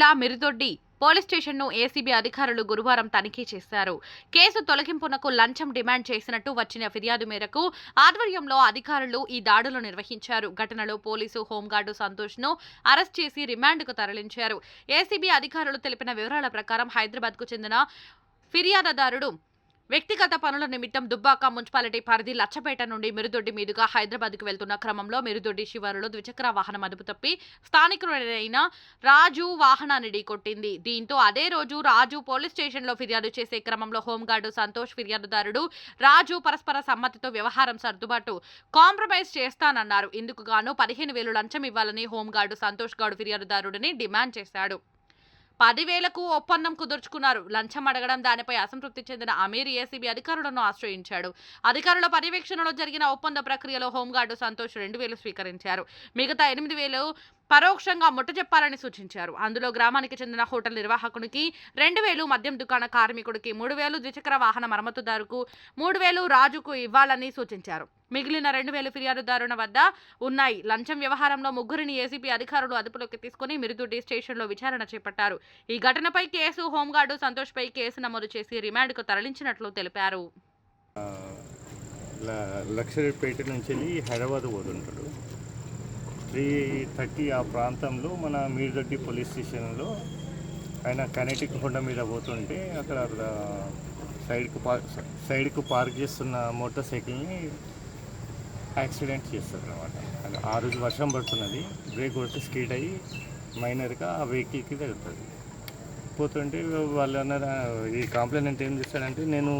జిల్లా మిరుదొడ్డి పోలీస్ స్టేషన్ను ఏసీబీ అధికారులు గురువారం తనిఖీ చేశారు. కేసు తొలగింపునకు లంచం డిమాండ్ చేసినట్టు వచ్చిన ఫిర్యాదు మేరకు ఆధ్వర్యంలో అధికారులు ఈ దాడులు నిర్వహించారు. ఘటనలో పోలీసు హోంగార్డు సంతోష్ను అరెస్ట్ చేసి రిమాండ్కు తరలించారు. ఏసీబీ అధికారులు తెలిపిన వివరాల ప్రకారం హైదరాబాద్కు చెందిన ఫిర్యాదుదారుడు వ్యక్తిగత పనుల నిమిత్తం దుబ్బాక మున్సిపాలిటీ పరిధి లచ్చపేట నుండి మిరుదొడ్డి మీదుగా హైదరాబాద్కు వెళ్తున్న క్రమంలో మిరుదొడ్డి శివారులో ద్విచక్ర వాహనం అదుపు తప్పి స్థానికుడైన రాజు వాహనాన్ని ఢీకొట్టింది దీంతో అదే రోజు రాజు పోలీస్ స్టేషన్లో ఫిర్యాదు చేసే క్రమంలో హోంగార్డు సంతోష్ ఫిర్యాదుదారుడు రాజు పరస్పర సమ్మతితో వ్యవహారం సర్దుబాటు కాంప్రమైజ్ చేస్తానన్నారు. ఇందుకు గాను పదిహేను వేలు లంచం ఇవ్వాలని హోంగార్డు సంతోష్ గౌడ్ ఫిర్యాదుదారుడిని డిమాండ్ చేశాడు. పదివేలకు ఒప్పందం కుదుర్చుకున్నారు. లంచం అడగడం దానిపై అసంతృప్తి చెందిన అమీర్ ఏసీబీ అధికారులను ఆశ్రయించాడు. అధికారుల పర్యవేక్షణలో జరిగిన ఒప్పంద ప్రక్రియలో హోంగార్డు సంతోష్ రెండు వేలు స్వీకరించారు. మిగతా ఎనిమిది వేలు పరోక్షంగా ముట్టజెప్పాలని సూచించారు. అందులో గ్రామానికి చెందిన హోటల్ నిర్వాహకునికి రెండు వేలు మద్యం దుకాణ కార్మికుడికి మూడు వేలు ద్విచక్ర వాహన మరమ్మతుదారుకు మూడు వేలు రాజుకు ఇవ్వాలని సూచించారు. మిగిలిన రెండు వేలు ఫిర్యాదుదారుల వద్ద ఉన్నాయి. లంచం వ్యవహారంలో ముగ్గురిని ఏసీపీ అధికారులు అదుపులోకి తీసుకుని మిరుదుడి స్టేషన్లో విచారణ చేపట్టారు. ఈ ఘటనపై కేసు హోంగార్డు సంతోష్పై కేసు నమోదు చేసి రిమాండ్కు తరలించినట్లు తెలిపారు. లక్షరీపేట నుంచి హైదరాబాద్ పోతుంటాడు త్రీ థర్టీ ఆ ప్రాంతంలో మన మీర్దొడ్డి పోలీస్ స్టేషన్లో ఆయన కనెటిక్ హోండ మీద పోతుంటే అక్కడ సైడ్కు పార్క్ సైడ్కు పార్క్ చేస్తున్న మోటార్ సైకిల్ని యాక్సిడెంట్ చేస్తారు అనమాట ఆ రోజు వర్షం పడుతున్నది బ్రేక్ కొడితే స్కీడ్ అయ్యి మైనర్గా ఆ వెహికల్కి తగులుతుంది పోతుంటే వాళ్ళు అన్నారు ఈ కాంప్లైంట్ ఏం చేస్తాడంటే నేను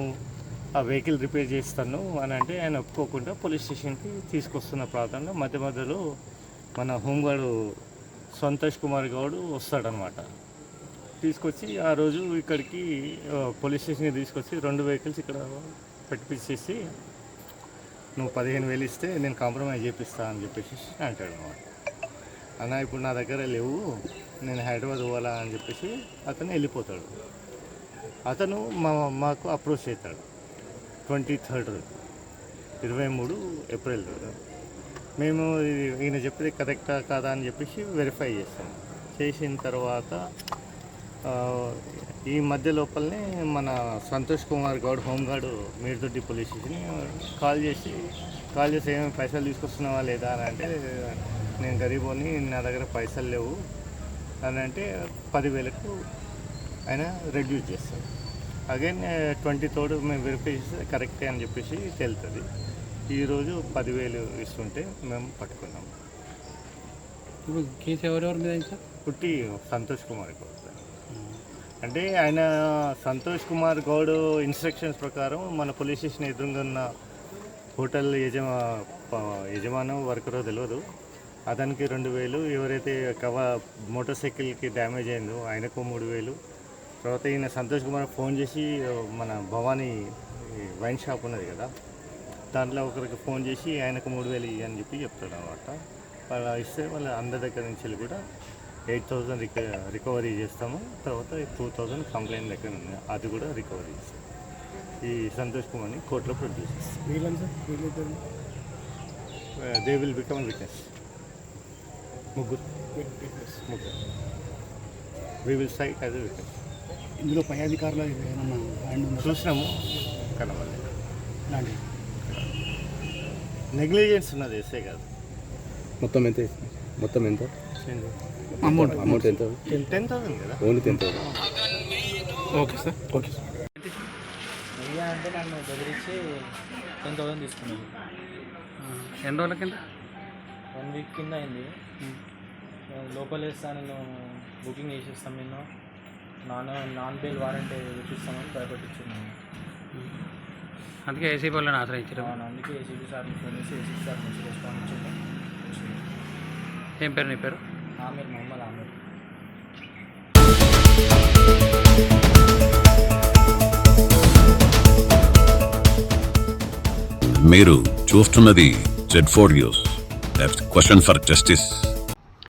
ఆ వెహికల్ రిపేర్ చేస్తాను అని అంటే ఆయన ఒప్పుకోకుండా పోలీస్ స్టేషన్కి తీసుకొస్తున్న ప్రాంతంలో మధ్య మధ్యలో మన హోంగార్డు సంతోష్ కుమార్ గౌడ్ వస్తాడనమాట. తీసుకొచ్చి ఆ రోజు ఇక్కడికి పోలీస్ స్టేషన్కి తీసుకొచ్చి రెండు వెహికల్స్ ఇక్కడ పెట్టిపించేసి నువ్వు పదిహేను వేలు ఇస్తే నేను కాంప్రమైజ్ చేపిస్తా అని చెప్పేసి అంటాడు అనమాట అన్న ఇప్పుడు నా దగ్గర లేవు నేను హైదరాబాద్ పోవాలా అని చెప్పేసి అతను వెళ్ళిపోతాడు. అతను మా మాకు అప్రోచ్ అవుతాడు ట్వంటీ థర్డ్ ఇరవై మూడు ఏప్రిల్ మేము ఇది- ఈయన చెప్పేది కరెక్టా కాదా అని చెప్పేసి వెరిఫై చేస్తాం. చేసిన తర్వాత ఈ మధ్య లోపలనే మన Santosh Kumar Goud home guard Mirdoddi police station call చేసి కాల్ చేసి ఏమైనా పైసలు తీసుకొస్తున్నావా లేదా? అని అంటే నేను గరీబోని నా దగ్గర పైసలు లేవు. అని అంటే పదివేలకు ఆయన రెడ్యూస్ చేస్తారు. అగైన్ ట్వంటీ తోడు మేము వెరిఫై చేస్తే కరెక్టే అని చెప్పేసి తెలుస్తుంది ఈరోజు పదివేలు ఇస్తుంటే మేము పట్టుకున్నాం. ఇప్పుడు కేసు ఎవరెవరి మీద అయింది సార్? పుట్టి సంతోష్ కుమార్ గౌడ్ సార్. అంటే ఆయన సంతోష్ కుమార్ గౌడ్ ఇన్స్ట్రక్షన్స్ ప్రకారం మన పోలీస్ స్టేషన్ ఎదురుగా ఉన్న హోటల్ యజమా యజమానం వర్కరో తెలియదు అతనికి రెండు వేలు ఎవరైతే కవ మోటార్ సైకిల్కి డ్యామేజ్ అయిందో ఆయనకు మూడు వేలు. తర్వాత ఈయన సంతోష్ కుమార్ ఫోన్ చేసి మన భవానీ వైన్ షాప్ ఉన్నది కదా దాంట్లో ఒకరికి ఫోన్ చేసి ఆయనకు మూడు వేలు అని చెప్పి చెప్తాడు అనమాట వాళ్ళ ఇస్తే వాళ్ళ అందరి దగ్గర నుంచి వెళ్ళి కూడా ఎయిట్ థౌజండ్ రిక రికవరీ చేస్తాము. తర్వాత టూ థౌజండ్ కంప్లైంట్ లెక్క ఉంది. అది కూడా రికవరీ చేస్తాం. ఈ సంతోష్ కుమార్ని కోర్టులో ప్రొడ్యూస్ చేస్తాం. దే విల్ బికమ్ విట్నెస్ ముగ్గురు. ముగ్గురు. We will cite a witness ఇందులో పై అధికారులు ఏమన్నా చూసినాము. కనబడలేదు. నెగ్లిజెన్స్ ఉన్నది ఎస్ఏ కాదు మొత్తం ఎంత? మొత్తం ఎంత? అమౌంట్. అమౌంట్ ఎంత? టెన్ థౌసండ్ కదా? Only ten thousand. Okay sir. Okay sir. అంటే నన్ను బెదిరించి టెన్ థౌసండ్ తీసుకున్నాను. ఎన్ని రోజుల కింద వన్ వీక్ కింద అయింది. లోపల వేస్తా నేను బుకింగ్ చేసేస్తాను నేను నాన్ నాన్ బెయిల్ వారంటీ చూపిస్తామని భయపెట్టించున్నాను. అందుకే ఏసీబీ వాళ్ళని ఆశ్రయించారు అవును అందుకే ఫోన్ చేసి ఏసీబీ సార్ నుంచి ఇచ్చింది ఏం పేరు నీ పేరు? ఆమెర్ మహమ్మద్ ఆమెర్. మీరు చూస్తున్నది Z four news question for justice